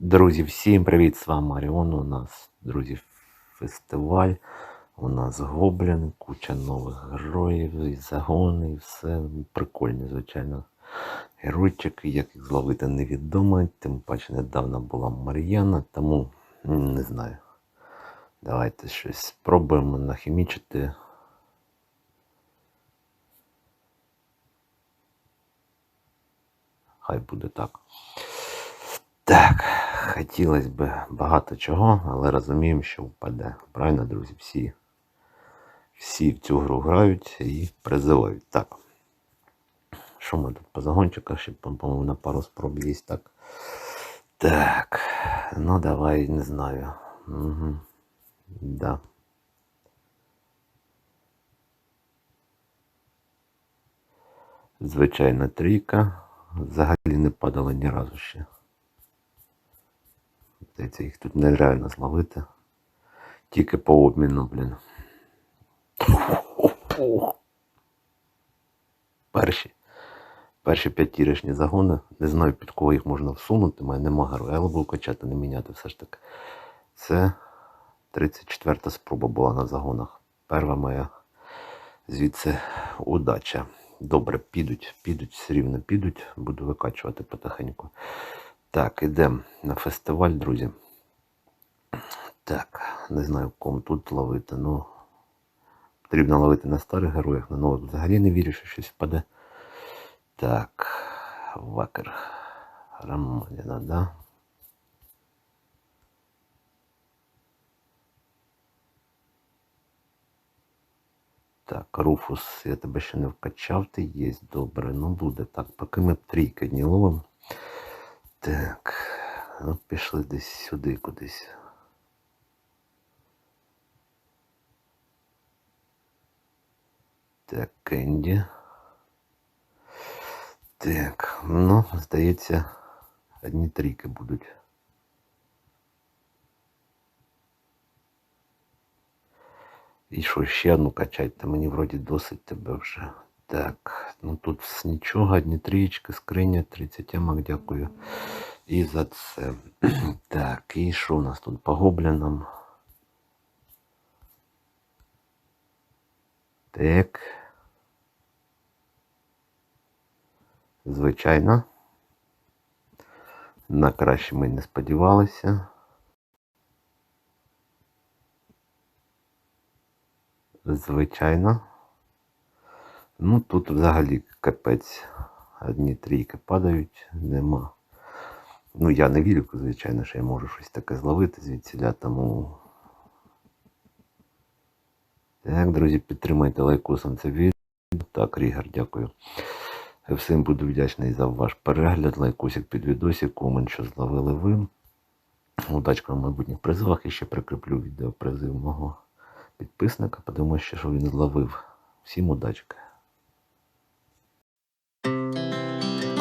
Друзі, всім привіт! З вами Маріон. У нас, друзі, фестиваль. У нас гоблін, куча нових героїв, і загони, і все. Прикольно, звичайно. Геройчики, як їх зловити невідомо. Тим паче недавно була Мар'яна, тому не знаю. Давайте щось спробуємо нахімічити. Хай буде так. Так, хотілося б багато чого, але розуміємо, що впаде. Правильно, друзі, всі, всі в цю гру грають і призивають. Так. Що ми тут по загончиках? Ще, по-моєму, на пару спроб є так. Так. Ну давай, не знаю. Угу. Да. Звичайна трійка. Взагалі не падала ні разу ще. Здається, їх тут нереально зловити. Тільки по обміну, блін. Перші. Перші п'ятірочні загони. Не знаю, під кого їх можна всунути, мене нема героя, але буду качати, не міняти все ж таки. Це 34-та спроба була на загонах. Перша моя звідси удача. Добре, підуть, підуть, все рівно підуть. Буду викачувати потихеньку. Так, ідемо на фестиваль, друзі. Так, не знаю, кому тут ловити. Ну, потрібно ловити на старих героях, на нових взагалі не вірю, що щось впаде. Так, вакер. Рамоніна, да? Так, Руфус, я тебе ще не вкачав, ти є добре. Ну буде. Так, поки ми трійки не ловимо. Так, ну пішли десь сюди кудись. Так, Кенді. Так, ну, здається, одні трійки будуть. І що, ще одну качать, та мені вроді досить тебе вже. Так, ну тут нічого, одні трієчки, скриня, 30 ямок, дякую. І за це. Так, і що у нас тут по гоблінам? Так. Звичайно. На краще ми не сподівалися. Звичайно. Ну тут взагалі капець. Одні трійки падають, нема. Ну я не вірю, звичайно, що я можу щось таке зловити звідсіля, тому. Так, друзі, підтримайте лайкосом це відео. Так, Рігар, дякую. Всім буду вдячний за ваш перегляд, лайкосик під відосик, комент, що зловили ви. Удачка в майбутніх призивах і ще прикріплю відео призив мого підписника. Подивимося, що він зловив. Всім удачки!